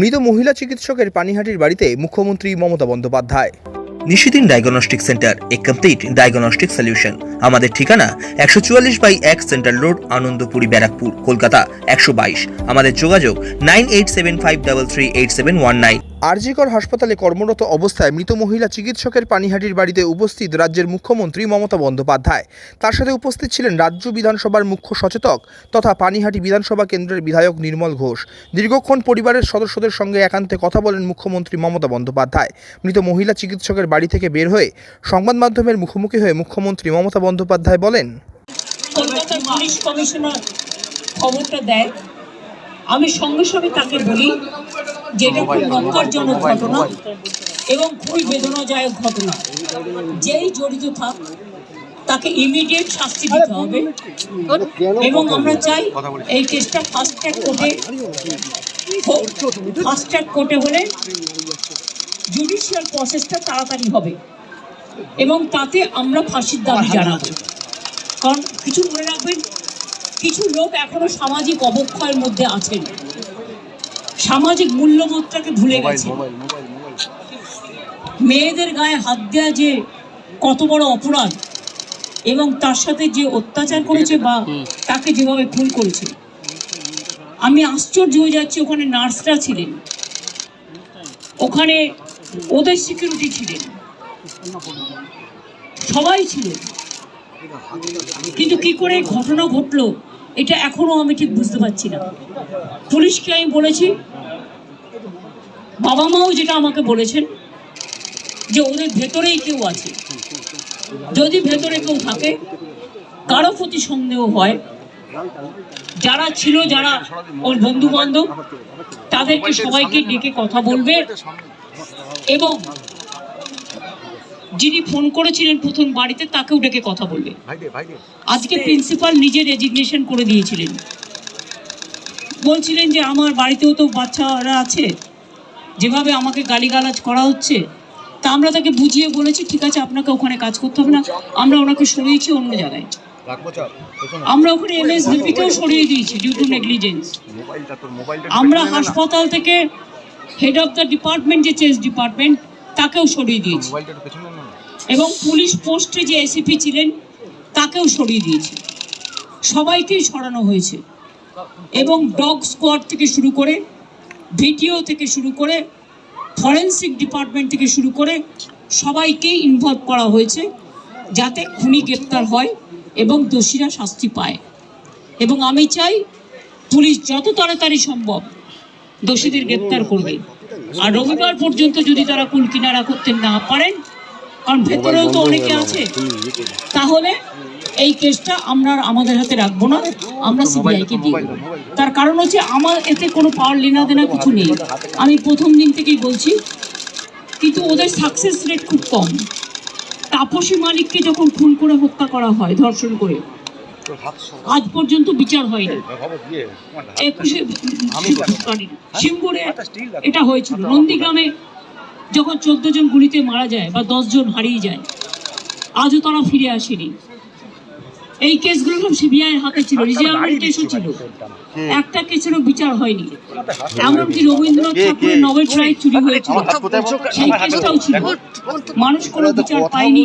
মৃত মহিলা চিকিৎসকের পানিহাটির বাড়িতে মুখ্যমন্ত্রী Mamata Bandyopadhyay. Nishidin diagnostic centre, a complete diagnostic solution. আমাদের ঠিকানা একশো চুয়াল্লিশ বাই এক সেন্ট্রাল রোড, আনন্দপুরি ব্যারাকপুর, কলকাতা একশো বাইশ। আমাদের যোগাযোগ nine eight seven five double three eight seven one nine. R G Kar হাসপাতালে কর্মরত অবস্থায় মৃত মহিলা চিকিৎসকের পানিহাটির বাড়িতে উপস্থিত রাজ্যের মুখ্যমন্ত্রী মমতা বন্দ্যোপাধ্যায়। তার সাথে উপস্থিত ছিলেন রাজ্য বিধানসভার মুখ্য সচেতক তথা পানিহাটি বিধানসভা কেন্দ্রের বিধায়ক নির্মল ঘোষ। দীর্ঘক্ষণ পরিবারের সদস্যদের সঙ্গে একান্তে কথা বলেন মুখ্যমন্ত্রী মমতা বন্দ্যোপাধ্যায়। মৃত মহিলা চিকিৎসকের বাড়ি থেকে বের হয়ে সংবাদ মাধ্যমের মুখোমুখি হয়ে মুখ্যমন্ত্রী মমতা বন্দ্যোপাধ্যায় বলেন আমি সঙ্গে সঙ্গে তাকে বলি যে এটা খুব নক্কারজনক ঘটনা এবং খুবই বেদনাদায়ক ঘটনা। যেই জড়িত থাক তাকে ইমিডিয়েট শাস্তি দিতে হবে। এবং আমরা চাই এই কেসটা ফাস্ট ট্র্যাক কোর্টে ফাস্ট ট্র্যাক কোর্টে হলে জুডিশিয়াল প্রসেসটা তাড়াতাড়ি হবে। এবং তাতে আমরা ফাঁসির দাবি জানাব। কারণ কিছু মনে রাখবেন কিছু লোক এখনও সামাজিক অবক্ষয়ের মধ্যে আছেন। সামাজিক মূল্যবোধটাকে ভুলে গেছে। মেয়েদের গায়ে হাত দেওয়া যে কত বড় অপরাধ এবং তার সাথে যে অত্যাচার করেছে বা তাকে যেভাবে খুন করেছে। আমি আশ্চর্য হয়ে যাচ্ছি ওখানে নার্সরা ছিলেন। ওখানে ওদের সিকিউরিটি ছিলেন। সবাই ছিলেন। কিন্তু কি করে ঘটনা ঘটলো? এটা এখনও আমি ঠিক বুঝতে পারছি না। পুলিশকে আমি বলেছি, বাবা মাও যেটা আমাকে বলেছেন, যে ওদের ভেতরেই কেউ আছে। যদি ভেতরে কেউ থাকে, কারও প্রতি সন্দেহ হয়, যারা ছিল, যারা ওর বন্ধু বান্ধব তাদেরকে সবাইকে ডেকে কথা বলবে এবং যিনি ফোন করেছিলেন প্রথম বাড়িতে তাকেও ডেকে কথা বলবে। আজকে প্রিন্সিপাল নিজে রেজিগনেশন করে দিয়েছিলেন। বলছিলেন যে আমার বাড়িতেও তো বাচ্চারা আছে। যেভাবে আমাকে গালিগালাজ করা হচ্ছে তা আমরা তাকে বুঝিয়ে বলেছি ঠিক আছে আপনাকে ওখানে কাজ করতে হবে না। আমরা ওনাকে সরিয়েছি অন্য জায়গায়। আমরা ওখানে এম এস এমএসভিপিকেও সরিয়ে দিয়েছি ডিউ টু নেগলিজেন্স আমরা হাসপাতাল থেকে হেড অফ দ্য ডিপার্টমেন্ট যে চেস ডিপার্টমেন্ট তাকেও সরিয়ে দিয়েছি। এবং পুলিশ পোস্টে যে এসিপি ছিলেন, তাকেও সরিয়ে দিয়েছে। সবাইকেই সরানো হয়েছে। এবং ডগ স্কোয়াড থেকে শুরু করে, ভিডিও থেকে শুরু করে, ফরেন্সিক ডিপার্টমেন্ট থেকে শুরু করে, সবাইকেই ইনভলভ করা হয়েছে যাতে খুনি গ্রেপ্তার হয় এবং দোষীরা শাস্তি পায়। এবং আমি চাই পুলিশ যত তাড়াতাড়ি সম্ভব দোষীদের গ্রেপ্তার করবে। আর রবিবার পর্যন্ত যদি তারা কুল কিনারা করতে না পারেন কারণ ভেতরেও তো অনেকে আছে তাহলে এই কেসটা আমরা আমাদের হাতে রাখব না আমরা সিবিআইকে দিই তার কারণ হচ্ছে আমার এতে কোনো পাওয়ার লেনা দেনা কিছু নেই। আমি প্রথম দিন থেকেই বলছি কিন্তু ওদের সাকসেস রেট খুব কম। তাপসী মালিককে যখন খুন করে হত্যা করা হয় ধর্ষণ করে আজ পর্যন্ত বিচার হয়নি একুশে সিঙ্গুরে এটা হয়েছিল নন্দীগ্রামে যখন চোদ্দ জন গুলিতে মারা যায় বা দশ জন হারিয়ে যায় আজও তারা ফিরে আসেনি এই কেসগুলো সব সিবিআই হাতে ছিল রিজার্ভের কেসও ছিল একটা কেসেরও বিচার হয়নি এমনকি রবীন্দ্রনাথ ঠাকুরের নোবেল প্রাইজ চুরি হয়েছিল সেই কেসটাও ছিল মানুষ কোনো বিচার পায়নি